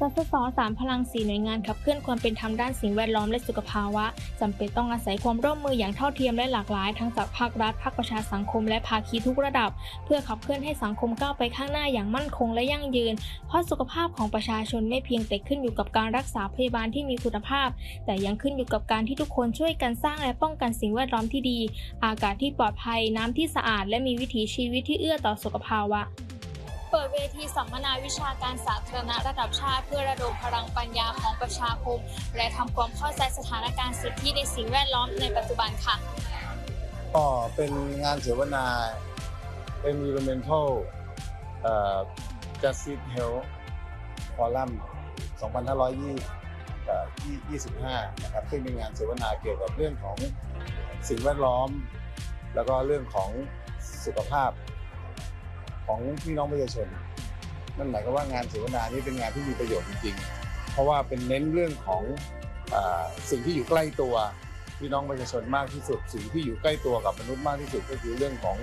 สสสสามพลังสีหน่วยงานขับเคลื่อนความเป็นธรรมด้านสิ่งแวดล้อมและสุขภาวะจำเป็นต้องอาศัยความร่วมมืออย่างเท่าเทียมและหลากหลายทั้งจากภาครัฐภาคประชาสังคมและภาคีทุกระดับ เพื่อขับเคลื่อนให้สังคมก้าวไปข้างหน้าอย่างมั่นคงและยั่งยืน เพราะสุขภาพของประชาชนไม่เพียงแต่ขึ้นอยู่กับการรักษาพยาบาลที่มีคุณภาพ แต่ยังขึ้นอยู่กับการที่ทุกคนช่วยกันสร้างและป้องกันสิ่งแวดล้อมที่ดี อากาศที่ปลอดภัยน้ำที่สะอาด และมีวิถีชีวิตที่เอื้อต่อสุขภาวะ เปิดเวทีสัมมนาวิชาการสาธารณะระดับชาติ เพื่อระดมพลังปัญญาของประชาคม และทำความเข้าใจสถานการณ์สิทธิในสิ่งแวดล้อมในปัจจุบันค่ะ ก็เป็นงานเสวนา Environmental เอ่อ Justice Health Forum 2525 นะครับ ซึ่งเป็นงานเสวนาเกี่ยวกับเรื่องของสิ่งแวดล้อม แล้วก็เรื่องของสุขภาพ ของพี่น้องประชาชนนั่นหมายความว่างานเสวนานี้เป็นงานที่มีประโยชน์จริงๆ เพราะว่าเป็นเน้นเรื่องของอสิ่งที่อยู่ใกล้ตัวพี่น้องประชาชนมากที่สุด สิ่งที่อยู่ใกล้ตัวกับมนุษย์มากที่สุดก็คือเรื่องของ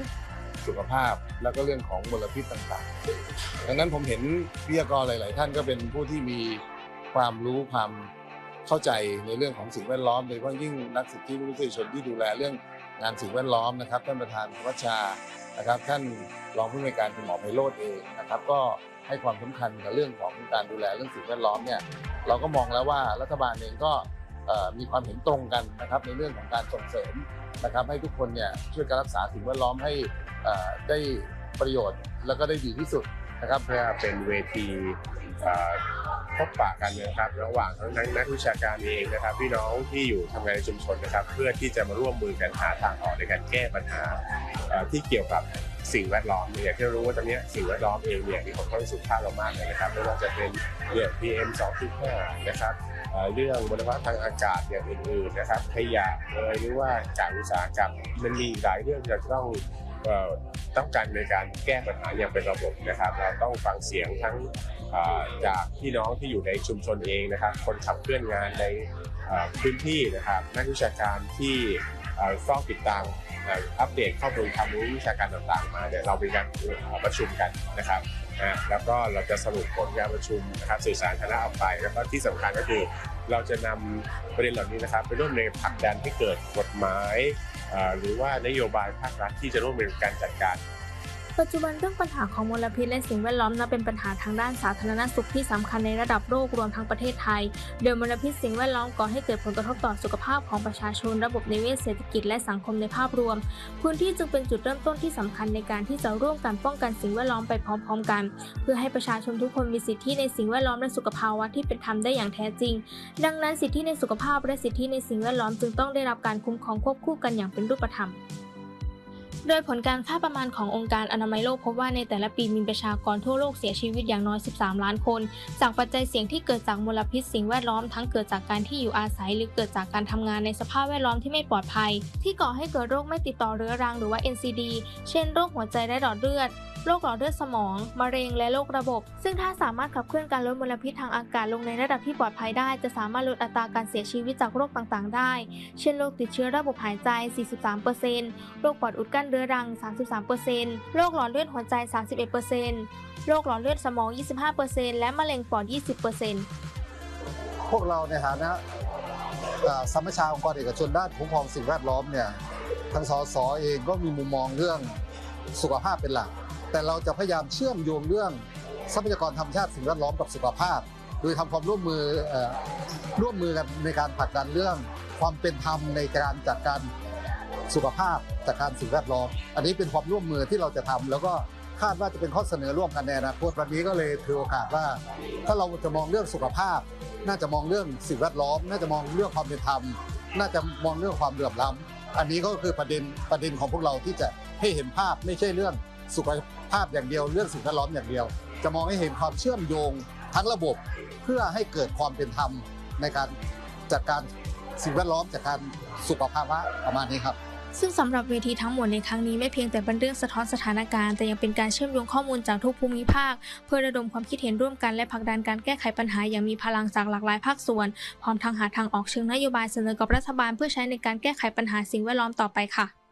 สุขภาพ แล้วก็เรื่องของมลพิษต่างๆ ดังนั้นผมเห็นวิทยากรหลาย ๆ ท่านก็เป็นผู้ที่มีความรู้ความ เข้าใจในเรื่องของสิ่งแวดล้อมโดยเฉพาะยิ่งนักสิทธิมนุษยชนที่ดูแลเรื่องงานสิ่งแวดล้อมนะครับท่านประธานวัชชานะครับ ท่านรองผู้อำนวยการคุณหมอไพโรธเองนะครับ ก็ให้ความสำคัญกับเรื่องของการดูแลเรื่องสิ่งแวดล้อมเนี่ยเราก็มองแล้วว่ารัฐบาลเองก็มีความเห็นตรงกันนะครับในเรื่องของการส่งเสริมนะครับ ให้ทุกคนเนี่ยช่วยการรักษาสิ่งแวดล้อมให้ได้ประโยชน์แล้วก็ได้ดีที่สุดนะครับเพื่อเป็นเวที พบปะกันนะครับ ระหว่างทั้งนักนักวิชาการเองนะครับ พี่น้องที่อยู่ทำงานในชุมชนนะครับ เพื่อที่จะมาร่วมมือกันหาทางออกในการแก้ปัญหาที่เกี่ยวกับสิ่งแวดล้อมเนี่ยที่รู้ว่าตอนนี้สิ่งแวดล้อมเองเนี่ยมีผลกระทบสุขภาพเรามากเลยนะครับไม่ว่าจะเป็นเรื่อง PM 2.5 นะครับเรื่องมลภาวะทางอากาศอย่างอื่นๆนะครับขยะเอยหรือว่าจากอุตสาหกรรมมันมีหลายเรื่องที่เราจะต้อง ต้องการในการแก้ปัญหาอย่างเป็นระบบนะครับ เราต้องฟังเสียงทั้งจากพี่น้องที่อยู่ในชุมชนเองนะครับ คนขับเคลื่อนงานในพื้นที่นะครับ นักวิชาการที่เอ่อเฝ้าติดตามอัปเดตข้อมูลความรู้วิชาการต่างๆ มาเดี๋ยวเรามีการประชุมกันนะครับแล้วก็เราจะสรุปผลการประชุมนะครับสื่อสารคณะออกไปแล้วก็ที่สำคัญก็คือ เราจะนำประเด็นเหล่านี้นะครับ ไปร่วมในผลักดันให้เกิดกฎหมาย หรือว่านโยบายภาครัฐที่จะร่วมมือกันจัดการ ปัจจุบันเรื่องปัญหาของมลพิษและสิ่งแวดล้อมนับเป็นปัญหาทางด้านสาธารณสุขที่สำคัญในระดับโลกรวมทั้งประเทศไทย โดยมลพิษสิ่งแวดล้อมก่อให้เกิดผลกระทบต่อสุขภาพของประชาชนระบบนิเวศเศรษฐกิจและสังคมในภาพรวม พื้นที่จึงเป็นจุดเริ่มต้นที่สำคัญในการที่จะร่วมกันป้องกันสิ่งแวดล้อมไปพร้อม ๆ กัน เพื่อให้ประชาชนทุกคนมีสิทธิในสิ่งแวดล้อมและสุขภาวะที่เป็นธรรมได้อย่างแท้จริง ดังนั้นสิทธิในสุขภาพและสิทธิในสิ่งแวดล้อมจึงต้องได้รับการคุ้มครองควบคู่กันอย่างเป็นรูปธรรม โดยผลการคาดประมาณขององค์การอนามัยโลกพบว่าในแต่ละปีมีประชากรทั่วโลกเสียชีวิตอย่างน้อย 13 ล้านคน จากปัจจัยเสี่ยงที่เกิดจากมลพิษสิ่งแวดล้อมทั้งเกิดจากการที่อยู่อาศัย หรือเกิดจากการทำงานในสภาพแวดล้อมที่ไม่ปลอดภัย ที่ก่อให้เกิดโรคไม่ติดต่อเรื้อรังหรือว่า NCD เช่นโรคหัวใจและหลอดเลือดโรคหลอดเลือดสมอง มะเร็ง และโรคระบบ ซึ่งถ้าสามารถขับเคลื่อนการลดมลพิษทางอากาศลงในระดับที่ปลอดภัยได้ จะสามารถลดอัตราการเสียชีวิตจากโรคต่างๆ ได้ เช่นโรคติดเชื้อระบบหายใจ 43%โรคปอดอุดกั้นรื้อรัง 33%โรคหลอดเลือดหัวใจ 31%โรคหลอดเลือดสมอง 25%และมะเร็งปอด 20%พวกเราในฐานะสมัชชาองค์กรเอกชนด้านคุ้มครองสิ่งแวดล้อมเนี่ยทางสสเองก็มีมุมมองเรื่องสุขภาพเป็นหลัก แต่เราจะพยายามเชื่อมโยงเรื่องทรัพยากรธรรมชาติสิ่งแวดล้อมกับสุขภาพ โดยทำความร่วมมืออร่วมมือกันในการผลักดันเรื่องความเป็นธรรมในการจัดการ สุขภาพจัดการสิ่งแวดล้อม อันนี้เป็นความร่วมมือที่เราจะทำแล้วก็คาดว่าจะเป็นข้อเสนอร่วมกันในอนาคตวันนี้ก็เลยถือโอกาสว่า ถ้าเราจะมองเรื่องสุขภาพ น่าจะมองเรื่องสิ่งแวดล้อม น่าจะมองเรื่องความเป็นธรรม น่าจะมองเรื่องความเหลื่อมล้ำอันนี้ก็คือประเด็นประเด็นของพวกเราที่จะให้เห็นภาพไม่ใช่เรื่องสุขภาพอย่างเดียว เรื่องสิ่งแวดล้อมอย่างเดียว จะมองให้เห็นความเชื่อมโยงทั้งระบบเพื่อให้เกิดความเป็นธรรมในการจัดการสิ่งแวดล้อมจัดการสุขภาวะประมาณนี้ครับ ซึ่งสำหรับเวทีทั้งหมดในครั้งนี้ไม่เพียงแต่เป็นเรื่องสะท้อนสถานการณ์ แต่ยังเป็นการเชื่อมโยงข้อมูลจากทุกภูมิภาค เพื่อระดมความคิดเห็นร่วมกันและผลักดันการแก้ไขปัญหาอย่างมีพลังจากหลากหลายภาคส่วน พร้อมทางหาทางออกเชิงนโยบายเสนอกับรัฐบาลเพื่อใช้ในการแก้ไขปัญหาสิ่งแวดล้อมต่อไปค่ะ